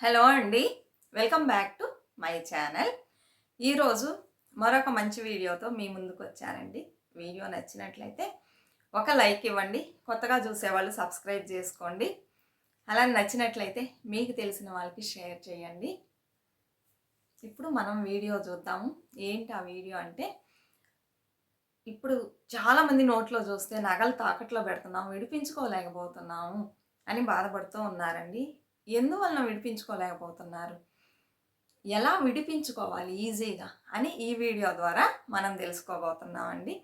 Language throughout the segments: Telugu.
హలో అండి. Welcome back to my channel. ఈరోజు మరొక మంచి వీడియోతో మీ ముందుకు వచ్చానండి. వీడియో నచ్చినట్లయితే ఒక లైక్ ఇవ్వండి. కొత్తగా చూసేవాళ్ళు సబ్స్క్రైబ్ చేసుకోండి. అలా నచ్చినట్లయితే మీకు తెలిసిన వాళ్ళకి షేర్ చేయండి. ఇప్పుడు మనం వీడియో చూద్దాము. ఏంటి ఆ వీడియో అంటే ఇప్పుడు చాలామంది నోట్లో చూస్తే నగలు తాకట్లో పెడుతున్నాము విడిపించుకోలేకపోతున్నాము అని బాధపడుతూ ఉన్నారండి. ఎందువలన విడిపించుకోలేకపోతున్నారు? ఎలా విడిపించుకోవాలి ఈజీగా అని ఈ వీడియో ద్వారా మనం తెలుసుకోబోతున్నామండి.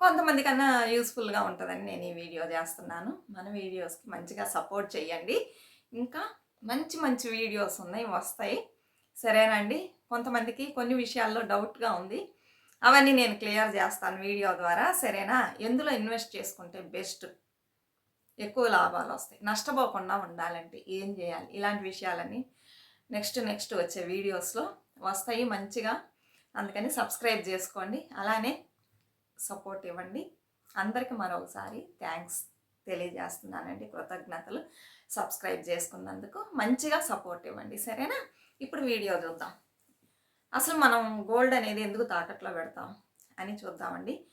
కొంతమంది కన్నా యూస్ఫుల్గా ఉంటుందని నేను ఈ వీడియో చేస్తున్నాను. మన వీడియోస్కి మంచిగా సపోర్ట్ చేయండి ఇంకా మంచి మంచి వీడియోస్ ఉన్నాయి వస్తాయి. సరేనండి? కొంతమందికి కొన్ని విషయాల్లో డౌట్గా ఉంది. అవన్నీ నేను క్లియర్ చేస్తాను వీడియో ద్వారా. సరేనా? ఎందులో ఇన్వెస్ట్ చేసుకుంటే బెస్ట్? ఎక్కువ లాభాలు వస్తాయి. నష్టపోకుండా ఉండాలంటే ఏం చేయాలి? ఇలాంటి విషయాలన్నీ నెక్స్ట్ నెక్స్ట్ వచ్చే వీడియోస్లో వస్తాయి. మంచిగా అందుకని సబ్స్క్రైబ్ చేసుకోండి. అలానే సపోర్ట్ ఇవ్వండి. అందరికీ మరొకసారి థ్యాంక్స్ తెలియజేస్తున్నానండి. కృతజ్ఞతలు సబ్స్క్రైబ్ చేసుకున్నందుకు. మంచిగా సపోర్ట్ ఇవ్వండి. సరేనా? ఇప్పుడు వీడియో చూద్దాం. అసలు మనం గోల్డ్ అనేది ఎందుకు తాకట్లో పెడతాం అని చూద్దామండి.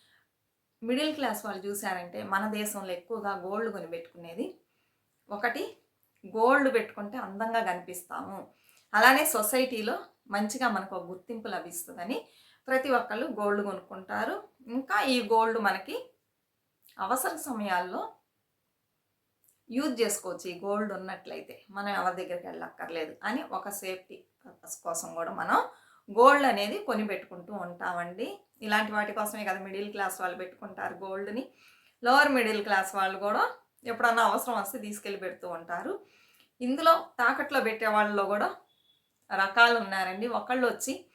మిడిల్ క్లాస్ వాళ్ళు చూసారంటే మన దేశంలో ఎక్కువగా గోల్డ్ కొని పెట్టుకునేది ఒకటి గోల్డ్ పెట్టుకుంటే అందంగా కనిపిస్తాము. అలానే సొసైటీలో మంచిగా మనకు ఒక గుర్తింపు లభిస్తుందని ప్రతి ఒక్కళ్ళు గోల్డ్ కొనుక్కుంటారు. ఇంకా ఈ గోల్డ్ మనకి అవసర సమయాల్లో యూజ్ చేసుకోవచ్చు. ఈ గోల్డ్ ఉన్నట్లయితే మనం ఎవరి దగ్గరికి వెళ్ళక్కర్లేదు అని ఒక సేఫ్టీ పర్పస్ కోసం కూడా మనం గోల్డ్ అనేది కొని పెట్టుకుంటూ ఉంటామండి. ఇలాంటి వాటి కోసమే కదా మిడిల్ క్లాస్ వాళ్ళు పెట్టుకుంటారు గోల్డ్ని. లోవర్ మిడిల్ క్లాస్ వాళ్ళు కూడా ఎప్పుడన్నా అవసరం వస్తే తీసుకెళ్ళి పెడుతూ ఉంటారు. ఇందులో తాకట్లో పెట్టే వాళ్ళలో కూడా రకాలు ఉన్నారండి. ఒకళ్ళు వచ్చి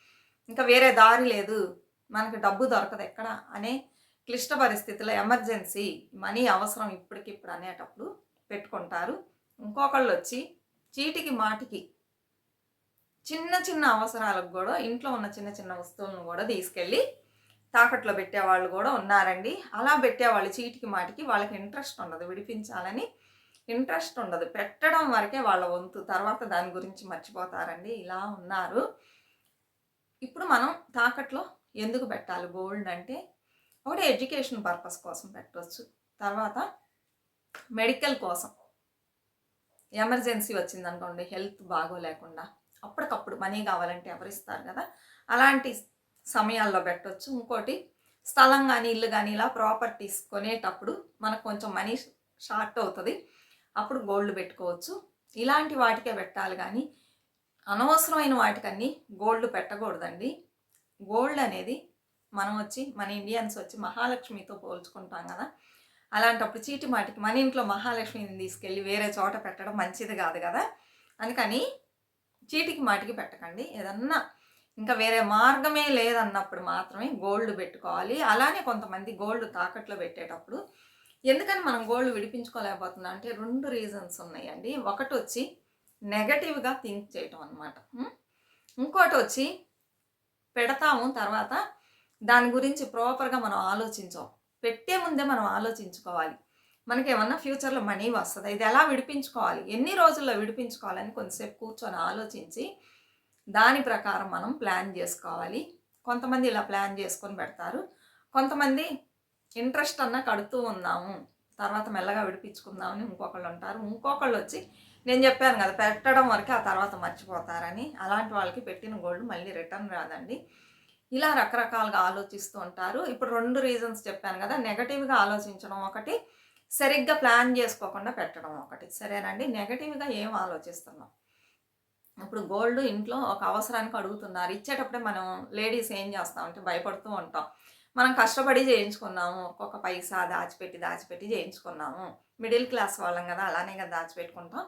ఇంకా వేరే దారి లేదు. మనకి డబ్బు దొరకదు ఎక్కడ? అనే క్లిష్ట పరిస్థితుల్లో ఎమర్జెన్సీ మనీ అవసరం ఇప్పటికిప్పుడు అనేటప్పుడు పెట్టుకుంటారు. ఇంకొకళ్ళు వచ్చి చీటికి మాటికి చిన్న చిన్న అవసరాలకు కూడా ఇంట్లో ఉన్న చిన్న చిన్న వస్తువులను కూడా తీసుకెళ్ళి తాకట్లో పెట్టేవాళ్ళు కూడా ఉన్నారండి. అలా పెట్టేవాళ్ళు చీటికి మాటికి వాళ్ళకి ఇంట్రెస్ట్ ఉండదు విడిపించాలని ఇంట్రెస్ట్ ఉండదు. పెట్టడం వరకే వాళ్ళ వంతు తర్వాత దాని గురించి మర్చిపోతారండి. ఇలా ఉన్నారు. ఇప్పుడు మనం తాకట్లో ఎందుకు పెట్టాలి? గోల్డ్ అంటే ఒకటి ఎడ్యుకేషన్ పర్పస్ కోసం పెట్టవచ్చు తర్వాత మెడికల్ కోసం. ఎమర్జెన్సీ వచ్చిందనుకోండి హెల్త్ బాగోలేకుండా. అప్పటికప్పుడు మనీ కావాలంటే ఎవరిస్తారు కదా? అలాంటి సమయాల్లో పెట్టవచ్చు ఇంకోటి స్థలం కానీ ఇల్లు కానీ ఇలా ప్రాపర్టీస్ కొనేటప్పుడు మనకు కొంచెం మనీ షార్ట్ అవుతుంది. అప్పుడు గోల్డ్ పెట్టుకోవచ్చు. ఇలాంటి వాటికే పెట్టాలి కానీ అనవసరమైన వాటికన్నీ గోల్డ్ పెట్టకూడదండి. గోల్డ్ అనేది మనం వచ్చి మన ఇండియన్స్ వచ్చి మహాలక్ష్మితో పోల్చుకుంటాం కదా? అలాంటప్పుడు చీటి మాటికి మన ఇంట్లో మహాలక్ష్మిని తీసుకెళ్ళి వేరే చోట పెట్టడం మంచిది కాదు కదా? అందుకని చీటికి మాటికి పెట్టకండి. ఏదన్నా ఇంకా వేరే మార్గమే లేదన్నప్పుడు మాత్రమే గోల్డ్ పెట్టుకోవాలి. అలానే కొంతమంది గోల్డ్ తాకట్లో పెట్టేటప్పుడు ఎందుకని మనం గోల్డ్ విడిపించుకోలేకపోతున్నాం అంటే రెండు రీజన్స్ ఉన్నాయండి. ఒకటి వచ్చి నెగటివ్గా థింక్ చేయటం అనమాట ఇంకోటి వచ్చి పెడతాము తర్వాత దాని గురించి ప్రాపర్గా మనం ఆలోచించాం. పెట్టే ముందే మనం ఆలోచించుకోవాలి. మనకి ఏమన్నా ఫ్యూచర్లో మనీ వస్తుంది? ఇది ఎలా విడిపించుకోవాలి? ఎన్ని రోజుల్లో విడిపించుకోవాలని కొంతసేపు కూర్చొని ఆలోచించి దాని ప్రకారం మనం ప్లాన్ చేసుకోవాలి. కొంతమంది ఇలా ప్లాన్ చేసుకొని పెడతారు. కొంతమంది ఇంట్రెస్ట్ అన్న కడుతూ ఉన్నాము. తర్వాత మెల్లగా విడిపించుకుందామని ఇంకొకళ్ళు ఉంటారు. ఇంకొకళ్ళు వచ్చి నేను చెప్పాను కదా పెట్టడం వరకు ఆ తర్వాత మర్చిపోతారని. అలాంటి వాళ్ళకి పెట్టిన గోల్డ్ మళ్ళీ రిటర్న్ రాదండి. ఇలా రకరకాలుగా ఆలోచిస్తూ ఉంటారు. ఇప్పుడు రెండు రీజన్స్ చెప్పాను కదా నెగటివ్గా ఆలోచించడం ఒకటి సరిగ్గా ప్లాన్ చేసుకోకుండా పెట్టడం ఒకటి. సరేనండి? నెగటివ్గా ఏం ఆలోచిస్తున్నాం? ఇప్పుడు గోల్డ్ ఇంట్లో ఒక అవసరానికి అడుగుతున్నారు. ఇచ్చేటప్పుడే మనం లేడీస్ ఏం చేస్తామంటే భయపడుతూ ఉంటాం. మనం కష్టపడి చేయించుకున్నాము. ఒక్కొక్క పైసా దాచిపెట్టి దాచిపెట్టి చేయించుకున్నాము. మిడిల్ క్లాస్ వాళ్ళం కదా అలానే కదా దాచిపెట్టుకుంటాం.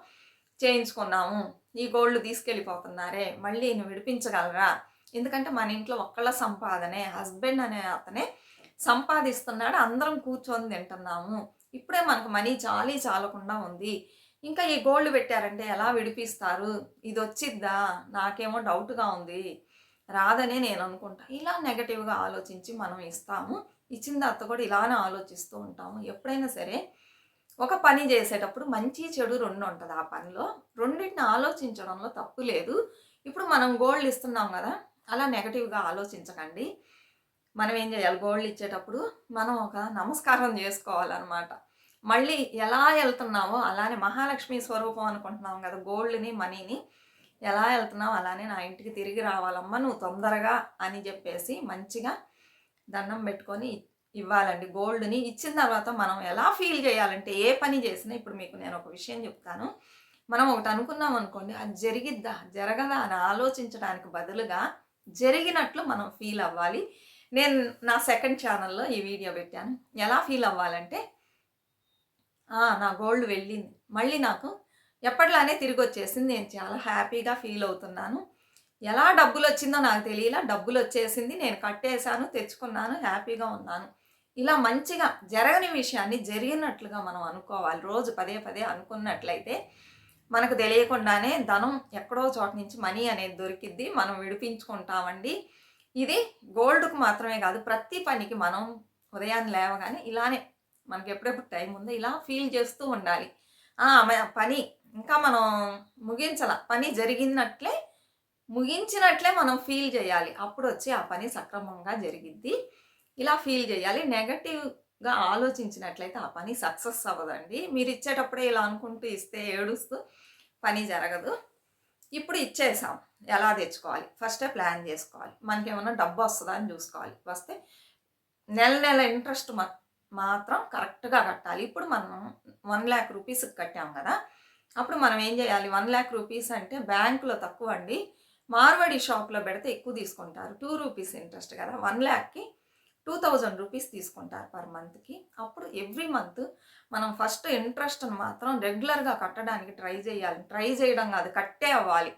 చేయించుకున్నాము. ఈ గోల్డ్ తీసుకెళ్ళిపోతున్నారే. మళ్ళీ నువ్వు విడిపించగలరా? ఎందుకంటే మన ఇంట్లో ఒక్కళ్ళ సంపాదనే హస్బెండ్ అనే అతనే సంపాదిస్తున్నాడు. అందరం కూర్చొని తింటున్నాము. ఇప్పుడే మనకు మనీ చాలీ చాలకుండా ఉంది. ఇంకా ఈ గోల్డ్ పెట్టారంటే ఎలా విడిపిస్తారు? ఇది వచ్చిద్దా నాకేమో డౌట్గా ఉంది. రాదనే నేను అనుకుంటా. ఇలా నెగటివ్గా ఆలోచించి మనం ఇస్తాము. ఇచ్చిన తర్వాత కూడా ఇలానే ఆలోచిస్తూ ఉంటాము. ఎప్పుడైనా సరే ఒక పని చేసేటప్పుడు మంచి చెడు రెండు ఉంటుంది ఆ పనిలో. రెండింటిని ఆలోచించడంలో తప్పు లేదు. ఇప్పుడు మనం గోల్డ్ ఇస్తున్నాం కదా అలా నెగటివ్గా ఆలోచించకండి. మనం ఏం చేయాలి? గోల్డ్ ఇచ్చేటప్పుడు మనం ఒక నమస్కారం చేసుకోవాలన్నమాట. మళ్ళీ ఎలా వెళ్తున్నామో అలానే మహాలక్ష్మి స్వరూపం అనుకుంటున్నాం కదా గోల్డ్ని మనీని. ఎలా వెళ్తున్నావు అలానే నా ఇంటికి తిరిగి రావాలమ్మా నువ్వు తొందరగా అని చెప్పేసి మంచిగా దండం పెట్టుకొని ఇవ్వాలండి. గోల్డ్ని ఇచ్చిన తర్వాత మనం ఎలా ఫీల్ చేయాలంటే ఏ పని చేసినా ఇప్పుడు మీకు నేను ఒక విషయం చెప్తాను. మనం ఒకటి అనుకున్నాం అనుకోండి అది జరిగిద్దా జరగదా అని ఆలోచించడానికి బదులుగా జరిగినట్లు మనం ఫీల్ అవ్వాలి. నేను నా సెకండ్ ఛానల్లో ఈ వీడియో పెట్టాను. ఎలా ఫీల్ అవ్వాలంటే నా గోల్డ్ వెళ్ళింది. మళ్ళీ నాకు ఎప్పట్లానే తిరిగి వచ్చేసింది నేను చాలా హ్యాపీగా ఫీల్ అవుతున్నాను. ఎలా డబ్బులు వచ్చిందో నాకు తెలియలా డబ్బులు వచ్చేసింది నేను కట్టేశాను తెచ్చుకున్నాను హ్యాపీగా ఉన్నాను. ఇలా మంచిగా జరగని విషయాన్ని జరిగినట్లుగా మనం అనుకోవాలి. రోజు పదే పదే అనుకున్నట్లయితే మనకు తెలియకుండానే ధనం ఎక్కడో చోట నుంచి మనీ అనేది దొరికిద్ది. మనం విడిపించుకుంటామండి. ఇది గోల్డ్కు మాత్రమే కాదు ప్రతి పనికి మనం ఉదయాన్నే లేవగానే ఇలానే మనకి ఎప్పుడెప్పుడు టైం ఉందో ఇలా ఫీల్ చేస్తూ ఉండాలి. పని ఇంకా మనం ముగించాల. పని జరిగినట్లే ముగించినట్లే మనం ఫీల్ చేయాలి. అప్పుడు వచ్చి ఆ పని సక్రమంగా జరిగిద్ది. ఇలా ఫీల్ చేయాలి. నెగటివ్గా ఆలోచించినట్లయితే ఆ పని సక్సెస్ అవ్వదండి. మీరు ఇచ్చేటప్పుడే ఇలా అనుకుంటూ ఇస్తే ఏడుస్తూ పని జరగదు. ఇప్పుడు ఇచ్చేసాం. ఎలా తెచ్చుకోవాలి? ఫస్టే ప్లాన్ చేసుకోవాలి. మనకి ఏమైనా డబ్బు వస్తుందా అని చూసుకోవాలి. వస్తే నెల నెల ఇంట్రెస్ట్ మాత్రం కరెక్ట్గా కట్టాలి. ఇప్పుడు మనం వన్ ల్యాక్ రూపీస్కి కట్టాం కదా! అప్పుడు మనం ఏం చేయాలి? వన్ ల్యాక్ రూపీస్ అంటే బ్యాంకులో తక్కువ అండి. మార్వడి షాప్లో పెడితే ఎక్కువ తీసుకుంటారు. టూ రూపీస్ ఇంట్రెస్ట్ కదా! వన్ ల్యాక్కి టూ థౌజండ్ రూపీస్ తీసుకుంటారు పర్ మంత్కి. అప్పుడు ఎవ్రీ మంత్ మనం ఫస్ట్ ఇంట్రెస్ట్ని మాత్రం రెగ్యులర్గా కట్టడానికి ట్రై చేయాలి. ట్రై చేయడం కాదు కట్టే అవ్వాలి.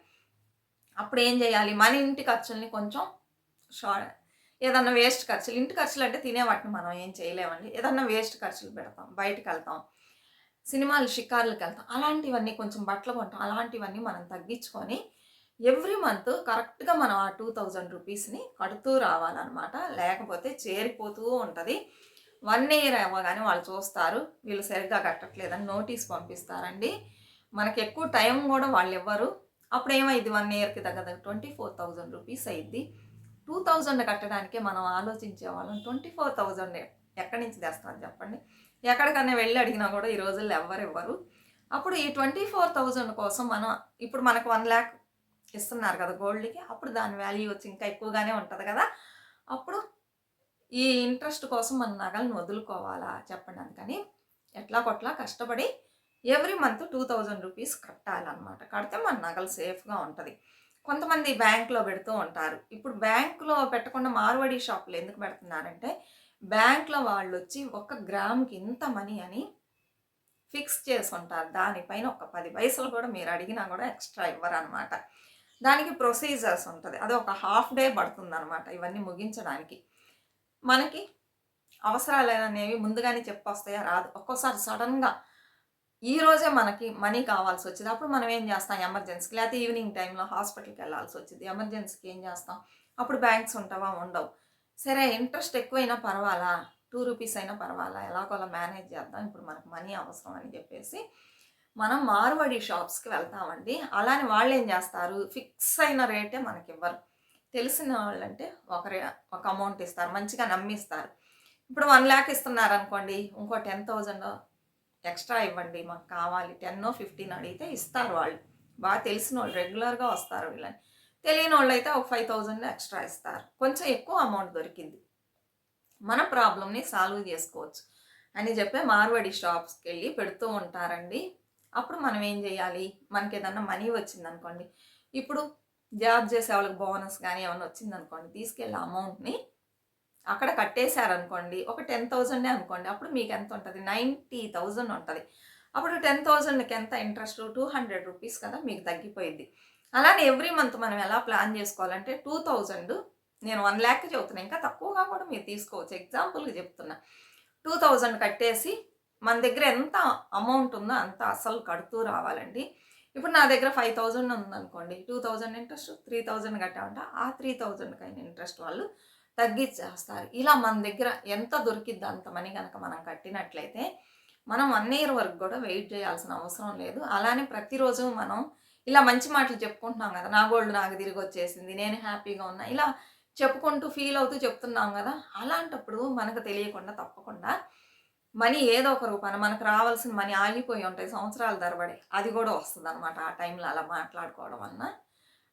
అప్పుడు ఏం చేయాలి? మన ఇంటి ఖర్చుల్ని కొంచెం షార్ట్ ఏదన్నా వేస్ట్ ఖర్చులు ఇంటి ఖర్చులు అంటే తినే వాటిని మనం ఏం చేయలేమండి. ఏదన్నా వేస్ట్ ఖర్చులు పెడతాం బయటకు వెళ్తాం సినిమాలు షికార్లకు వెళ్తాం అలాంటివన్నీ కొంచెం బట్టలు కొంటాం అలాంటివన్నీ మనం తగ్గించుకొని ఎవ్రీ మంత్ కరెక్ట్గా మనం ఆ టూ థౌజండ్ రూపీస్ని కడుతూ రావాలన్నమాట. లేకపోతే చేరిపోతూ ఉంటుంది. వన్ ఇయర్ అవ్వగానే వాళ్ళు చూస్తారు వీళ్ళు సరిగ్గా కట్టట్లేదని నోటీస్ పంపిస్తారండి. మనకి ఎక్కువ టైం కూడా వాళ్ళు ఇవ్వరు. అప్పుడు ఏమైంది వన్ ఇయర్కి దగ్గర దగ్గర ట్వంటీ ఫోర్ థౌజండ్ రూపీస్ అయ్యిద్ది. టూ థౌజండ్ కట్టడానికే మనం ఆలోచించే వాళ్ళం. Twenty four thousand. ఎక్కడి నుంచి తెస్తారు చెప్పండి? ఎక్కడికన్నా వెళ్ళి అడిగినా కూడా ఈ రోజుల్లో ఎవ్వరు ఇవ్వరు. అప్పుడు ఈ ట్వంటీ ఫోర్ థౌజండ్ కోసం మనం ఇప్పుడు మనకు వన్ ల్యాక్ ఇస్తున్నారు కదా గోల్డ్కి. అప్పుడు దాని వాల్యూ వచ్చి ఇంకా ఎక్కువగానే ఉంటుంది కదా. అప్పుడు ఈ ఇంట్రెస్ట్ కోసం మన నగలను వదులుకోవాలా చెప్పండి అందుకని ఎట్లా కొట్లా కష్టపడి every month two thousand rupees కట్టాలన్నమాట. కడితే మన నగలు సేఫ్గా ఉంటుంది. కొంతమంది బ్యాంక్లో పెడుతూ ఉంటారు. ఇప్పుడు బ్యాంకులో పెట్టకుండా మార్వడి షాపులు ఎందుకు పెడుతున్నారంటే బ్యాంక్లో వాళ్ళు వచ్చి ఒక గ్రామ్కి ఇంత మనీ అని ఫిక్స్ చేసి ఉంటారు దానిపైన ఒక పది పైసలు కూడా మీరు అడిగినా కూడా ఎక్స్ట్రా ఇవ్వరు అనమాట దానికి ప్రొసీజర్స్ ఉంటుంది. అది ఒక హాఫ్ డే పడుతుంది అనమాట ఇవన్నీ ముగించడానికి. మనకి అవసరాలు అనేవి ముందుగానే చెప్పొస్తాయా? రాదు. ఒక్కోసారి సడన్గా ఈ రోజే మనకి మనీ కావాల్సి వచ్చింది అప్పుడు మనం ఏం చేస్తాం? ఎమర్జెన్సీకి లేకపోతే ఈవినింగ్ టైంలో హాస్పిటల్కి వెళ్ళాల్సి వచ్చింది ఎమర్జెన్సీకి ఏం చేస్తాం? అప్పుడు బ్యాంక్స్ ఉంటావా? ఉండవు. సరే ఇంట్రెస్ట్ ఎక్కువైనా పర్వాలా? టూ రూపీస్ అయినా పర్వాలా? ఎలాగోలా మేనేజ్ చేద్దాం. ఇప్పుడు మనకు మనీ అవసరం అని చెప్పేసి మనం మార్వడి షాప్స్కి వెళ్తామండి. అలానే వాళ్ళు ఏం చేస్తారు? ఫిక్స్ అయిన రేటే మనకి ఇవ్వరు. తెలిసిన వాళ్ళంటే ఒక రే ఒక అమౌంట్ ఇస్తారు. మంచిగా నమ్మిస్తారు. ఇప్పుడు వన్ ల్యాక్ ఇస్తున్నారు అనుకోండి ఇంకో టెన్ థౌజండ్ ఎక్స్ట్రా ఇవ్వండి మాకు కావాలి. టెన్ ఫిఫ్టీన్ అడిగితే ఇస్తారు వాళ్ళు. బాగా తెలిసిన వాళ్ళు రెగ్యులర్గా వస్తారు వీళ్ళని. తెలియని వాళ్ళు అయితే ఒక ఫైవ్ థౌజండ్ ఎక్స్ట్రా ఇస్తారు. కొంచెం ఎక్కువ అమౌంట్ దొరికింది. మన ప్రాబ్లమ్ని సాల్వ్ చేసుకోవచ్చు. అని చెప్పి మార్వడి షాప్స్కి వెళ్ళి పెడుతూ ఉంటారండి. అప్పుడు మనం ఏం చేయాలి? మనకి ఏదన్నా మనీ వచ్చిందనుకోండి. ఇప్పుడు జాబ్ చేసే వాళ్ళకి బోనస్ కానీ ఏమైనా వచ్చిందనుకోండి తీసుకెళ్ళే అమౌంట్ని అక్కడ కట్టేశారనుకోండి ఒక టెన్ థౌజండే అనుకోండి అప్పుడు మీకు ఎంత ఉంటుంది నైంటీ థౌజండ్ ఉంటుంది. అప్పుడు టెన్ థౌజండ్కి ఎంత ఇంట్రెస్ట్? టూ హండ్రెడ్ రూపీస్ కదా మీకు తగ్గిపోయింది అలానే ఎవ్రీ మంత్ మనం ఎలా ప్లాన్ చేసుకోవాలంటే టూ థౌజండ్ నేను వన్ ల్యాక్ చెబుతున్నా ఇంకా తక్కువగా కూడా మీరు తీసుకోవచ్చు. ఎగ్జాంపుల్కి చెప్తున్నా. టూ థౌజండ్ కట్టేసి మన దగ్గర ఎంత అమౌంట్ ఉందో అంత అసలు కడుతూ రావాలండి. ఇప్పుడు నా దగ్గర ఫైవ్ థౌజండ్ ఉందనుకోండి two thousand interest three thousand కట్టామంటే ఆ త్రీ థౌజండ్కి అయిన ఇంట్రెస్ట్ వాళ్ళు తగ్గించేస్తారు ఇలా మన దగ్గర ఎంత దొరికిద్ది అంత మనీ కనుక మనం కట్టినట్లయితే మనం వన్ ఇయర్ వరకు కూడా వెయిట్ చేయాల్సిన అవసరం లేదు. అలానే ప్రతిరోజు మనం ఇలా మంచి మాటలు చెప్పుకుంటున్నాం కదా నా గోల్డ్ నాకు తిరిగి వచ్చేసింది నేను హ్యాపీగా ఉన్నా ఇలా చెప్పుకుంటూ ఫీల్ అవుతూ చెప్తున్నాం కదా అలాంటప్పుడు మనకు తెలియకుండా తప్పకుండా మనీ ఏదో ఒక రూపాన మనకు రావాల్సిన మనీ ఆగిపోయి ఉంటాయి సంవత్సరాల తరబడి అది కూడా వస్తుంది అనమాట ఆ టైంలో అలా మాట్లాడుకోవడం వలన.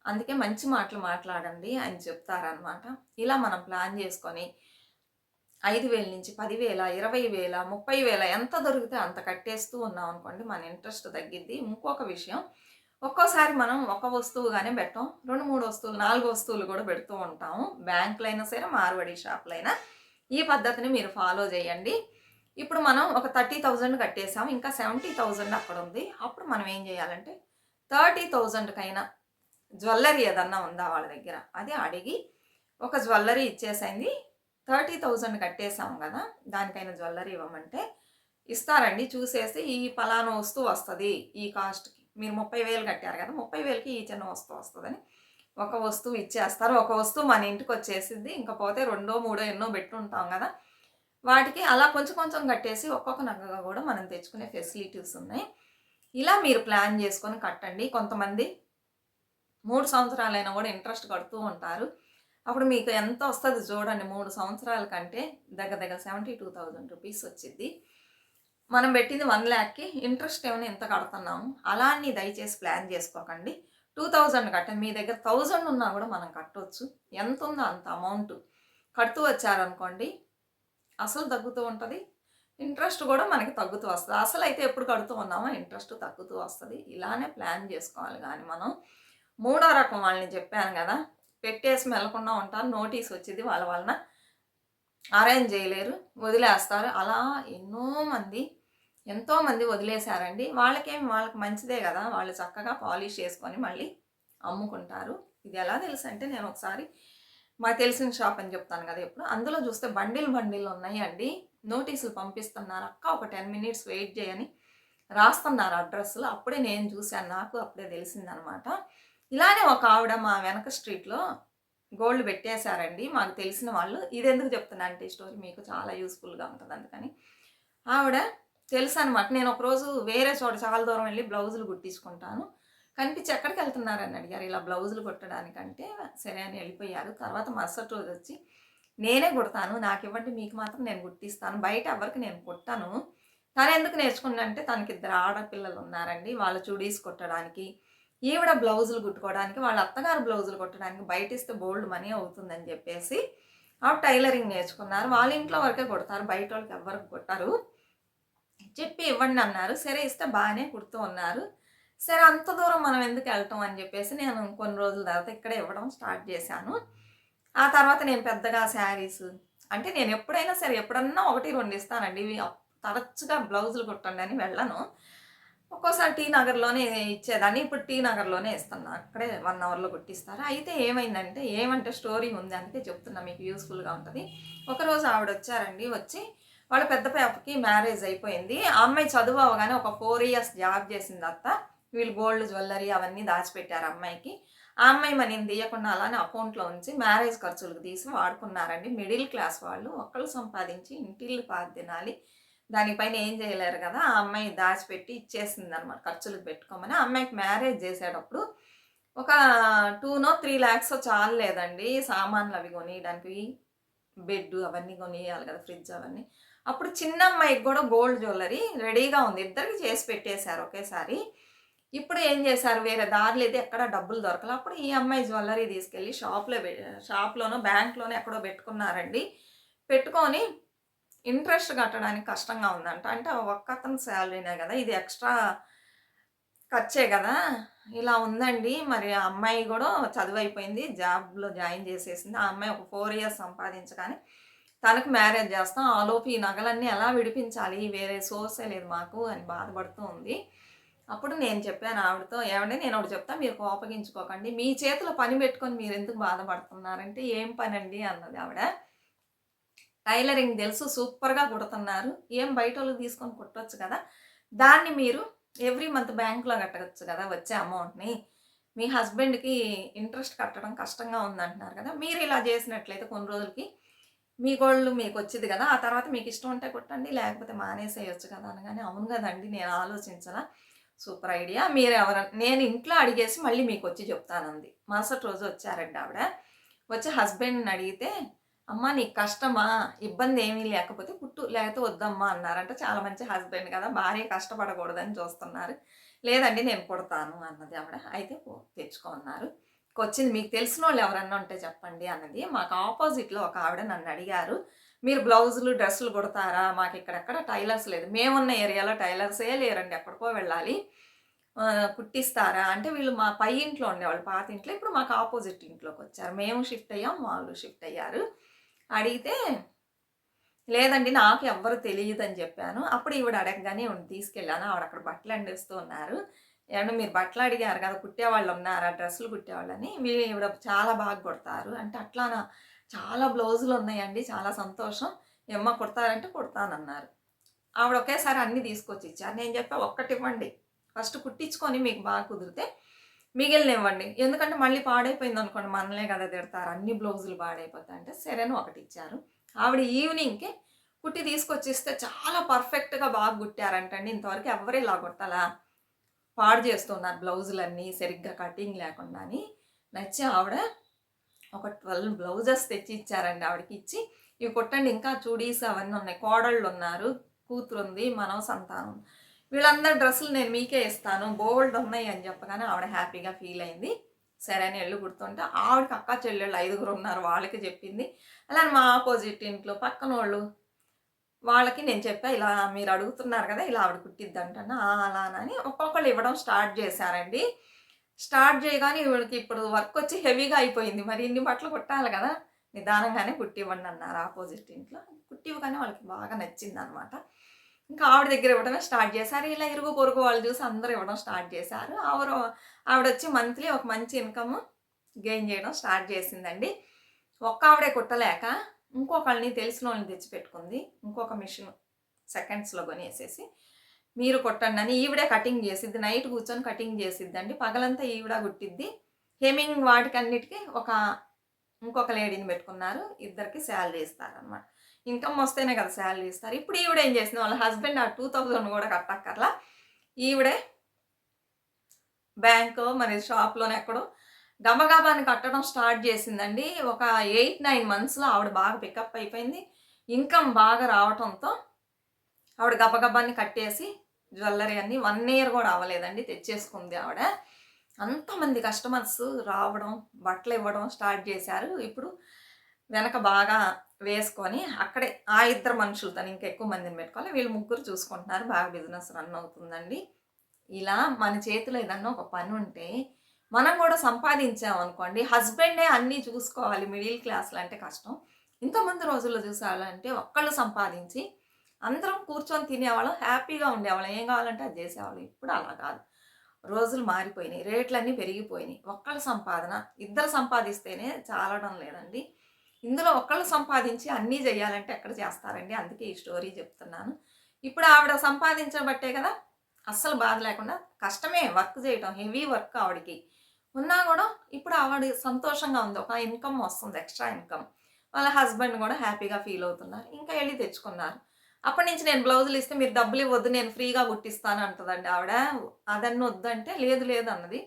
అందుకే మంచి మాటలు మాట్లాడండి అని చెప్తారనమాట ఇలా మనం ప్లాన్ చేసుకొని ఐదు వేల నుంచి పదివేల ఇరవై వేల ముప్పై వేల ఎంత దొరికితే అంత కట్టేస్తూ ఉన్నాం అనుకోండి మన ఇంట్రెస్ట్ తగ్గిద్ది. ఇంకొక విషయం ఒక్కోసారి మనం ఒక వస్తువుగానే పెట్టాం. రెండు మూడు వస్తువులు నాలుగు వస్తువులు కూడా పెడుతూ ఉంటాము. బ్యాంకులు అయినా సరే మార్వడి షాపులైనా ఈ పద్ధతిని మీరు ఫాలో చేయండి. ఇప్పుడు మనం ఒక థర్టీ థౌజండ్ కట్టేసాం. ఇంకా సెవెంటీ థౌజండ్ అక్కడ ఉంది. అప్పుడు మనం ఏం చేయాలంటే థర్టీ థౌజండ్కైనా జ్యువెలరీ ఏదన్నా ఉందా వాళ్ళ దగ్గర? అది అడిగి ఒక జ్యువెలరీ ఇచ్చేసింది. థర్టీ థౌజండ్ కట్టేసాం కదా దానికైనా జ్యువెలరీ ఇవ్వమంటే ఇస్తారండి. చూసేసి ఈ పలానా వస్తువు వస్తుంది ఈ కాస్ట్కి. మీరు ముప్పై వేలు కట్టారు కదా ముప్పై వేలకి ఈ చిన్న వస్తువు వస్తుందని ఒక వస్తువు ఇచ్చేస్తారు. ఒక వస్తువు మన ఇంటికి వచ్చేసింది ఇంకా పోతే రెండో మూడో ఎన్నో పెట్టుంటాం కదా. వాటికి అలా కొంచెం కొంచెం కట్టేసి ఒక్కొక్క నగగా కూడా మనం తెచ్చుకునే ఫెసిలిటీస్ ఉన్నాయి. ఇలా మీరు ప్లాన్ చేసుకొని కట్టండి. కొంతమంది మూడు సంవత్సరాలైనా కూడా ఇంట్రెస్ట్ కడుతూ ఉంటారు. అప్పుడు మీకు ఎంత వస్తుంది చూడండి మూడు సంవత్సరాల కంటే దగ్గర దగ్గర సెవెంటీ టూ థౌజండ్ రూపీస్ వచ్చింది మనం పెట్టింది వన్ ల్యాక్కి ఇంట్రెస్ట్ ఏమైనా ఎంత కడుతున్నాము? అలా అని దయచేసి ప్లాన్ చేసుకోకండి. టూ థౌజండ్ కట్టండి మీ దగ్గర థౌజండ్ ఉన్నా కూడా మనం కట్టవచ్చు ఎంత ఉందో అంత అమౌంట్. కడుతూ వచ్చారనుకోండి అసలు తగ్గుతూ ఉంటుంది. ఇంట్రెస్ట్ కూడా మనకి తగ్గుతూ వస్తుంది. అసలు అయితే ఎప్పుడు కడుతూ ఉన్నామో ఇంట్రెస్ట్ తగ్గుతూ వస్తుంది. ఇలానే ప్లాన్ చేసుకోవాలి కానీ మనం. మూడో రకం వాళ్ళని చెప్పాను కదా. పెట్టేసి మెలకుండా ఉంటారు. నోటీస్ వచ్చింది వాళ్ళ వలన. అరేంజ్ చేయలేరు. వదిలేస్తారు. అలా ఎన్నో మంది ఎంతోమంది వదిలేశారండి. వాళ్ళకేం వాళ్ళకి మంచిదే కదా. వాళ్ళు చక్కగా పాలిష్ చేసుకొని మళ్ళీ అమ్ముకుంటారు. ఇది ఎలా తెలుసు అంటే నేను ఒకసారి మాకు తెలిసిన షాప్ అని చెప్తాను కదా ఇప్పుడు అందులో చూస్తే బండిల్ బండిల్ ఉన్నాయండి. నోటీసులు పంపిస్తున్నారు. అక్క ఒక టెన్ మినిట్స్ వెయిట్ చేయని రాస్తున్నారు అడ్రస్లు అప్పుడే నేను చూశాను. నాకు అప్పుడే తెలిసిందనమాట. ఇలానే ఒక ఆవిడ మా వెనక స్ట్రీట్లో గోల్డ్ పెట్టేశారండి. మాకు తెలిసిన వాళ్ళు. ఇది ఎందుకు చెప్తున్నా అంటే స్టోరీ మీకు చాలా యూస్ఫుల్గా ఉంటుంది అందుకని. ఆవిడ తెలుసు అనమాట నేను ఒకరోజు వేరే చోట చాలా దూరం వెళ్ళి బ్లౌజులు కుట్టించుకుంటాను. కనిపించి ఎక్కడికి వెళ్తున్నారని అడిగారు. ఇలా బ్లౌజులు కుట్టడానికంటే సరే అని వెళ్ళిపోయారు. తర్వాత మరుసటి రోజు వచ్చి నేనే కుడతాను నాకు ఇవ్వండి మీకు మాత్రం నేను కుట్టిస్తాను. బయట ఎవరికి నేను కుట్టాను. తను ఎందుకు నేర్చుకున్నానంటే తనకి ఇద్దరు ఆడపిల్లలు ఉన్నారండి. వాళ్ళు చూడీస్ కుట్టడానికి ఈవిడ బ్లౌజులు కుట్టుకోవడానికి వాళ్ళ అత్తగారు బ్లౌజులు కుట్టడానికి బయట ఇస్తే బోల్డ్ మనీ అవుతుందని చెప్పేసి ఆ టైలరింగ్ నేర్చుకున్నారు. వాళ్ళ ఇంట్లో వరకే కొడతారు బయట వాళ్ళకి ఎవరికి కొట్టారు. చెప్పి ఇవ్వండి అన్నారు. సరే ఇస్తే బాగానే కుడుతూ ఉన్నారు. సరే అంత దూరం మనం ఎందుకు వెళ్తాం అని చెప్పేసి నేను కొన్ని రోజుల తర్వాత ఇక్కడే ఇవ్వడం స్టార్ట్ చేశాను. ఆ తర్వాత నేను పెద్దగా శారీస్ అంటే నేను ఎప్పుడైనా సరే ఎప్పుడన్నా ఒకటి రెండు ఇస్తానండి. ఇవి తరచుగా బ్లౌజులు కుట్టండి అని వెళ్ళను. ఒక్కోసారి టీ నగర్లోనే ఇచ్చేదాన్ని. ఇప్పుడు టీ నగర్లోనే ఇస్తాను అక్కడే వన్ అవర్లో కొట్టిస్తారు? అయితే ఏమైందంటే ఏమంటే స్టోరీ ఉంది అందుకే చెప్తున్నా మీకు యూస్ఫుల్గా ఉంటుంది. ఒకరోజు ఆవిడ వచ్చారండి వచ్చి వాళ్ళ పెద్ద పాపకి మ్యారేజ్ అయిపోయింది. ఆ అమ్మాయి చదువు అవగానే ఒక ఫోర్ ఇయర్స్ జాబ్ చేసింది అత్త. వీళ్ళు గోల్డ్ జ్యువెలరీ అవన్నీ దాచిపెట్టారు అమ్మాయికి. ఆ అమ్మాయి మనం తీయకుండా అలానే అకౌంట్లో ఉంచి మ్యారేజ్ ఖర్చులకు తీసి వాడుకున్నారండి. మిడిల్ క్లాస్ వాళ్ళు ఒక్కళ్ళు సంపాదించి ఇంటిల్లు పాది తినాలి దానిపైన ఏం చేయలేరు కదా ఆ అమ్మాయి దాచిపెట్టి ఇచ్చేసింది అనమాట ఖర్చులకు పెట్టుకోమని ఆ అమ్మాయికి మ్యారేజ్ చేసేటప్పుడు ఒక టూనో త్రీ ల్యాక్స్ చాలు లేదండి సామాన్లు అవి కొనియడానికి బెడ్ అవన్నీ కొనియాలి కదా ఫ్రిడ్జ్ అవన్నీ. అప్పుడు చిన్న అమ్మాయికి కూడా గోల్డ్ జ్యువెలరీ రెడీగా ఉంది. ఇద్దరికి చేసి పెట్టేశారు ఒకేసారి. ఇప్పుడు ఏం చేశారు? వేరే దారి లేదు ఎక్కడ డబ్బులు దొరకలే. అప్పుడు ఈ అమ్మాయి జ్యువెలరీ తీసుకెళ్ళి షాప్లో షాప్లోనో బ్యాంక్లోనో ఎక్కడో పెట్టుకున్నారండి. పెట్టుకొని ఇంట్రెస్ట్ కట్టడానికి కష్టంగా ఉందంట. అంటే ఒక్క అతను శాలరీనే కదా ఇది ఎక్స్ట్రా ఖర్చే కదా. ఇలా ఉందండి. మరి ఆ అమ్మాయి కూడా చదువు అయిపోయింది జాబ్లో జాయిన్ చేసేసింది. ఆ అమ్మాయి ఒక ఫోర్ ఇయర్స్ సంపాదించగానే తనకు మ్యారేజ్ చేస్తాం. ఆలోపు ఈ నగలన్నీ ఎలా విడిపించాలి? వేరే సోర్సే లేదు మాకు అని బాధపడుతూ ఉంది. అప్పుడు నేను చెప్పాను ఆవిడతో ఏమంటే నేను ఒకటి చెప్తా మీరు కోపగించుకోకండి. మీ చేతిలో పని పెట్టుకొని మీరు ఎందుకు బాధపడుతున్నారంటే ఏం పని అండి అన్నది ఆవిడ. టైలరింగ్ తెలుసు సూపర్గా కుడుతున్నారు. ఏం బయట వాళ్ళకి తీసుకొని కుట్టవచ్చు కదా. దాన్ని మీరు ఎవ్రీ మంత్ బ్యాంకులో కట్టవచ్చు కదా వచ్చే అమౌంట్ని. మీ హస్బెండ్కి ఇంట్రెస్ట్ కట్టడం కష్టంగా ఉందంటున్నారు కదా. మీరు ఇలా చేసినట్లయితే కొన్ని రోజులకి మీ గోళ్ళు మీకు వచ్చింది కదా. ఆ తర్వాత మీకు ఇష్టం ఉంటే కుట్టండి లేకపోతే మానేసేయచ్చు కదా అనగానే అవును కదండి నేను ఆలోచించలా. Super idea. మీరు ఎవర నేను ఇంట్లో అడిగేసి మళ్ళీ మీకు వచ్చి చెప్తానంది. మరుసటి రోజు వచ్చారండి ఆవిడ. వచ్చి హస్బెండ్ని అడిగితే అమ్మ నీకు కష్టమా? ఇబ్బంది ఏమీ లేకపోతే పుట్టు లేకపోతే వద్దమ్మా అన్నారంట. చాలా మంచి హస్బెండ్ కదా భార్య కష్టపడకూడదని చూస్తున్నారు. లేదండి నేను కుడతాను అన్నది ఆవిడ. అయితే తెచ్చుకున్నారు వచ్చింది మీకు తెలిసిన వాళ్ళు ఎవరన్నా ఉంటే చెప్పండి అన్నది. మాకు ఆపోజిట్లో ఒక ఆవిడ నన్ను అడిగారు మీరు బ్లౌజులు డ్రెస్సులు కుడతారా? మాకు ఇక్కడెక్కడ టైలర్స్ లేదు. మేమున్న ఏరియాలో టైలర్సే లేరండి ఎక్కడికో వెళ్ళాలి. కుట్టిస్తారా? అంటే వీళ్ళు మా పై ఇంట్లో ఉండేవాళ్ళు పాత ఇంట్లో. ఇప్పుడు మాకు ఆపోజిట్ ఇంట్లోకి వచ్చారు. మేము షిఫ్ట్ అయ్యాం వాళ్ళు షిఫ్ట్ అయ్యారు. అడిగితే లేదండి నాకు ఎవ్వరు తెలియదు అని చెప్పాను. అప్పుడు ఈవిడ అడగగానే తీసుకెళ్ళాను. ఆవిడ అక్కడ బట్టలు అండిస్తూ ఉన్నారు. ఏమన్నా మీరు బట్టలు అడిగారు కదా కుట్టేవాళ్ళు ఉన్నారా? డ్రెస్సులు కుట్టేవాళ్ళని. వీళ్ళు ఈవిడ చాలా బాగా కుడతారు. అంటే అట్లానా? చాలా బ్లౌజులు ఉన్నాయండి చాలా సంతోషం. ఎమ్మ కుడతారంటే కుడతానన్నారు. ఆవిడ ఒకేసారి అన్నీ తీసుకొచ్చి ఇచ్చారు. నేను చెప్పా ఒక్కటి ఇవ్వండి ఫస్ట్ కుట్టించుకొని మీకు బాగా కుదిరితే మిగిలిన ఇవ్వండి ఎందుకంటే మళ్ళీ పాడైపోయింది అనుకోండి మనలే కదా తిడతారు. అన్ని బ్లౌజులు పాడైపోతాయి అంటే సరేను ఒకటి ఇచ్చారు. ఆవిడ ఈవినింగ్కి కుట్టి తీసుకొచ్చిస్తే చాలా పర్ఫెక్ట్గా బాగా కుట్టారంటండి. ఇంతవరకు ఎవరు ఇలా కుట్టాలా? పాడు చేస్తున్నారు బ్లౌజులన్నీ సరిగ్గా కటింగ్ లేకుండా అని నచ్చి ఆవిడ ఒక ట్వెల్వ్ బ్లౌజెస్ తెచ్చి ఇచ్చారండి ఆవిడకి ఇచ్చి. ఇవి కుట్టండి ఇంకా చూడీస్ అవన్నీ ఉన్నాయి. కోడళ్ళు ఉన్నారు కూతురుంది మనం సంతానం వీళ్ళందరి డ్రెస్సులు నేను మీకే ఇస్తాను బోల్డ్ ఉన్నాయి అని చెప్పగానే ఆవిడ హ్యాపీగా ఫీల్ అయింది. సరే అని ఎళ్ళు కుడుతుంటే ఆవిడకి అక్క చెల్లెళ్ళు ఐదుగురు ఉన్నారు వాళ్ళకి చెప్పింది. అలానే మా ఆపోజిట్ ఇంట్లో పక్కన వాళ్ళు వాళ్ళకి నేను చెప్పా ఇలా మీరు అడుగుతున్నారు కదా ఇలా ఆవిడ కుట్టిద్దంటాను అలానని ఒక్కొక్కళ్ళు ఇవ్వడం స్టార్ట్ చేశారండి. స్టార్ట్ చేయగానే వీళ్ళకి ఇప్పుడు వర్క్ వచ్చి హెవీగా అయిపోయింది. మరి ఇన్ని బట్టలు కుట్టాలి కదా నిదానంగానే కుట్టివ్వండి అన్నారు ఆపోజిట్ ఇంట్లో. కుట్టివ్వగానే వాళ్ళకి బాగా నచ్చింది అనమాట ఇంకా ఆవిడ దగ్గర ఇవ్వడమే స్టార్ట్ చేశారు. ఇలా ఇరుగు పొరుగు వాళ్ళు చూసి అందరూ ఇవ్వడం స్టార్ట్ చేశారు. ఆవిడ ఆవిడ వచ్చి మంత్లీ ఒక మంచి ఇన్కమ్ గెయిన్ చేయడం స్టార్ట్ చేసిందండి. ఒక్క ఆవిడే కుట్టలేక ఇంకొకళ్ళని తెలిసిన వాళ్ళని తెచ్చిపెట్టుకుంది. ఇంకొక మిషన్ సెకండ్స్లో కొనేసేసి మీరు కొట్టండి అని ఈవిడే కటింగ్ చేసిద్ది. నైట్ కూర్చొని కటింగ్ చేసిద్దండి. పగలంతా ఈవిడ కుట్టిద్ది. హెమింగ్ వాటికన్నిటికీ ఒక ఇంకొక లేడీని పెట్టుకున్నారు. ఇద్దరికి శాలరీ ఇస్తారనమాట ఇన్కమ్ వస్తేనే కదా శాలరీ ఇస్తారు. ఇప్పుడు ఈవిడ ఏం చేసింది? వాళ్ళ హస్బెండ్ ఆ టూ థౌజండ్ కూడా కట్టక్కర్లా. ఈవిడే బ్యాంకు మరి షాప్లోనే ఎక్కడో గబగబాని కట్టడం స్టార్ట్ చేసిందండి. ఒక ఎయిట్ నైన్ మంత్స్లో ఆవిడ బాగా పికప్ అయిపోయింది. ఇన్కమ్ బాగా రావటంతో ఆవిడ గబగబాని కట్టేసి జ్యువెలరీ అన్ని వన్ ఇయర్ కూడా అవ్వలేదండి. తెచ్చేసుకుంది ఆవిడ. అంతమంది కస్టమర్స్ రావడం బట్టలు ఇవ్వడం స్టార్ట్ చేశారు. ఇప్పుడు వెనక బాగా వేసుకొని అక్కడే ఆ ఇద్దరు మనుషులతో ఇంకా ఎక్కువ మందిని పెట్టుకోవాలి. వీళ్ళు ముగ్గురు చూసుకుంటున్నారు. బాగా బిజినెస్ రన్ అవుతుందండి. ఇలా మన చేతిలో ఏదన్నా ఒక పని ఉంటే మనం కూడా సంపాదించాం అనుకోండి. హస్బెండే అన్నీ చూసుకోవాలి. మిడిల్ క్లాస్లో అంటే కష్టం. ఇంతమంది రోజుల్లో చూసాలంటే ఒక్కళ్ళు సంపాదించి అందరం కూర్చొని తినేవాళ్ళం. హ్యాపీగా ఉండేవాళ్ళం. ఏం కావాలంటే అది చేసేవాళ్ళం. ఇప్పుడు అలా కాదు. రోజులు మారిపోయినాయి. రేట్లన్నీ పెరిగిపోయినాయి. ఒక్కళ్ళ సంపాదన ఇద్దరు సంపాదిస్తేనే చాలడం లేదండి. ఇందులో ఒక్కళ్ళు సంపాదించి అన్నీ చేయాలంటే ఎక్కడ చేస్తారండి? అందుకే ఈ స్టోరీ చెప్తున్నాను. ఇప్పుడు ఆవిడ సంపాదించబట్టే కదా అస్సలు బాధ లేకుండా కష్టమే వర్క్ చేయటం హెవీ వర్క్ ఆవిడకి. ఉన్నా కూడా ఇప్పుడు ఆవిడ సంతోషంగా ఉంది. ఒక ఇన్కమ్ వస్తుంది ఎక్స్ట్రా ఇన్కమ్. వాళ్ళ హస్బెండ్ కూడా హ్యాపీగా ఫీల్ అవుతున్నారు. ఇంకా వెళ్ళి తెచ్చుకున్నారు. అప్పటి నుంచి నేను బ్లౌజులు ఇస్తే మీరు డబ్బులు ఇవ్వద్దు నేను ఫ్రీగా కుట్టిస్తాను అంటదండి ఆవిడ. అదన్నీ వద్దంటే లేదు లేదు అన్నది.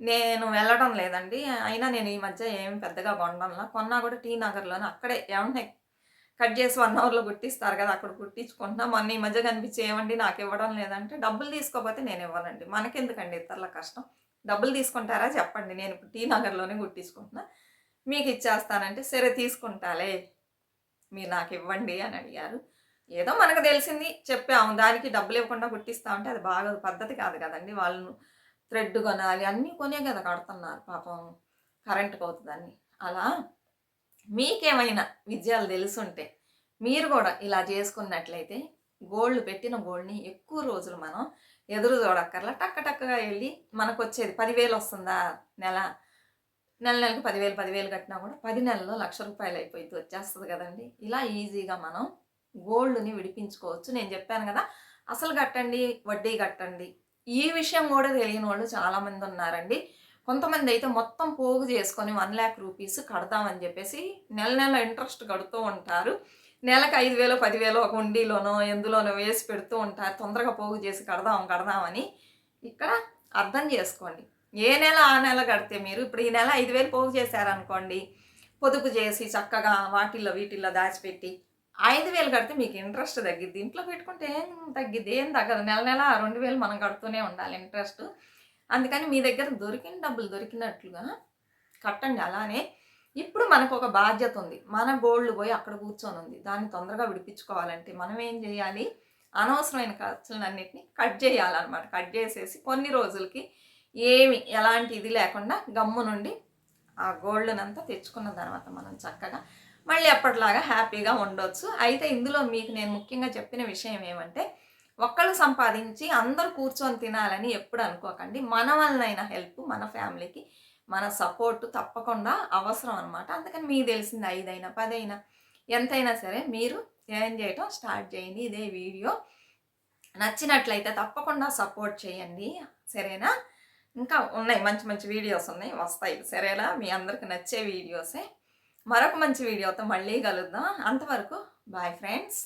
నేను వెళ్ళడం లేదండి. అయినా నేను ఈ మధ్య ఏం పెద్దగా కొనడంలా. కొన్నా కూడా టీ నగర్లోనే అక్కడే ఏమన్నా కట్ చేసి వన్ అవర్లో కుట్టిస్తారు కదా అక్కడ కుట్టించుకుంటున్నా. మొన్న ఈ మధ్య కనిపించి ఏమండి నాకు ఇవ్వడం లేదంటే డబ్బులు తీసుకోకపోతే నేను ఇవ్వనండి మనకెందుకండి ఇతరుల కష్టం? డబ్బులు తీసుకుంటారా? చెప్పండి. నేను ఇప్పుడు టీ నగర్లోనే కుట్టించుకుంటున్నా. మీకు ఇచ్చేస్తానంటే సరే తీసుకుంటాలే. మీరు నాకు ఇవ్వండి అని అడిగారు. ఏదో మనకు తెలిసింది. చెప్పాము. దానికి డబ్బులు ఇవ్వకుండా కుట్టిస్తా ఉంటే అది బాగా పద్ధతి కాదు కదండి. వాళ్ళు థ్రెడ్ కొనాలి. అన్నీ కొనే కదా కడుతున్నారు. పాపం కరెంటుకు అవుతుందని అలా మీకేమైనా విజయాలు తెలుసుంటే మీరు కూడా ఇలా చేసుకున్నట్లయితే గోల్డ్ పెట్టిన గోల్డ్ని ఎక్కువ రోజులు మనం ఎదురు చూడక్కర్లా. టక్క టక్కగా వెళ్ళి మనకు వచ్చేది పదివేలు వస్తుందా నెల? నెల నెలకు పదివేలు పదివేలు కట్టినా కూడా పది నెలల్లో లక్ష రూపాయలు అయిపోయింది వచ్చేస్తుంది కదండి. ఇలా ఈజీగా మనం గోల్డ్ని విడిపించుకోవచ్చు. నేను చెప్పాను కదా అసలు కట్టండి వడ్డీ కట్టండి. ఈ విషయం కూడా తెలియని వాళ్ళు చాలామంది ఉన్నారండి. కొంతమంది అయితే మొత్తం పోగు చేసుకొని వన్ ల్యాక్ రూపీస్ కడదామని చెప్పేసి నెల నెల ఇంట్రెస్ట్ కడుతూ ఉంటారు. నెలకు ఐదు వేలు పదివేలు ఒక ఉండిలోనో ఎందులోనో వేసి పెడుతూ ఉంటారు. తొందరగా పోగు చేసి కడదాం కడదామని ఇక్కడ అర్థం చేసుకోండి. ఏ నెల ఆ నెల కడితే మీరు ఇప్పుడు ఈ నెల ఐదు వేలు పోగు చేశారనుకోండి పొదుపు చేసి చక్కగా వాటిల్లో వీటిల్లో దాచిపెట్టి ఐదు వేలు కడితే మీకు ఇంట్రెస్ట్ తగ్గిద్ది. ఇంట్లో పెట్టుకుంటే ఏం తగ్గిద్ది? ఏం తగ్గదు. నెల నెల రెండు వేలు మనం కడుతూనే ఉండాలి ఇంట్రెస్ట్ అందుకని మీ దగ్గర దొరికిన డబ్బులు దొరికినట్లుగా కట్టండి అలానే. ఇప్పుడు మనకు ఒక బాధ్యత ఉంది. మన గోల్డ్ పోయి అక్కడ కూర్చొని ఉంది. దాన్ని తొందరగా విడిపించుకోవాలంటే మనం ఏం చేయాలి? అనవసరమైన ఖర్చులన్నిటిని కట్ చేయాలన్నమాట. కట్ చేసేసి కొన్ని రోజులకి ఏమి ఎలాంటి ఇది లేకుండా గమ్ము నుండి ఆ గోల్డ్నంతా తెచ్చుకున్న తర్వాత మనం చక్కగా మళ్ళీ అప్పటిలాగా హ్యాపీగా ఉండొచ్చు. అయితే ఇందులో మీకు నేను ముఖ్యంగా చెప్పిన విషయం ఏమంటే ఒక్కళ్ళు సంపాదించి అందరూ కూర్చొని తినాలని ఎప్పుడు అనుకోకండి. మన వలనైన హెల్ప్ మన ఫ్యామిలీకి మన సపోర్ట్ తప్పకుండా అవసరం అనమాట అందుకని మీకు తెలిసింది ఐదైనా పదైనా ఎంతైనా సరే మీరు జాయిన్ చేయటం స్టార్ట్ చేయండి. ఇదే వీడియో. నచ్చినట్లయితే తప్పకుండా సపోర్ట్ చేయండి. సరేనా? ఇంకా ఉన్నాయి మంచి మంచి వీడియోస్ ఉన్నాయి. వస్తాయి. సరేనా? మీ అందరికి నచ్చే వీడియోసే. మరొక మంచి వీడియోతో మళ్ళీ కలుద్దాం. అంతవరకు బాయ్ ఫ్రెండ్స్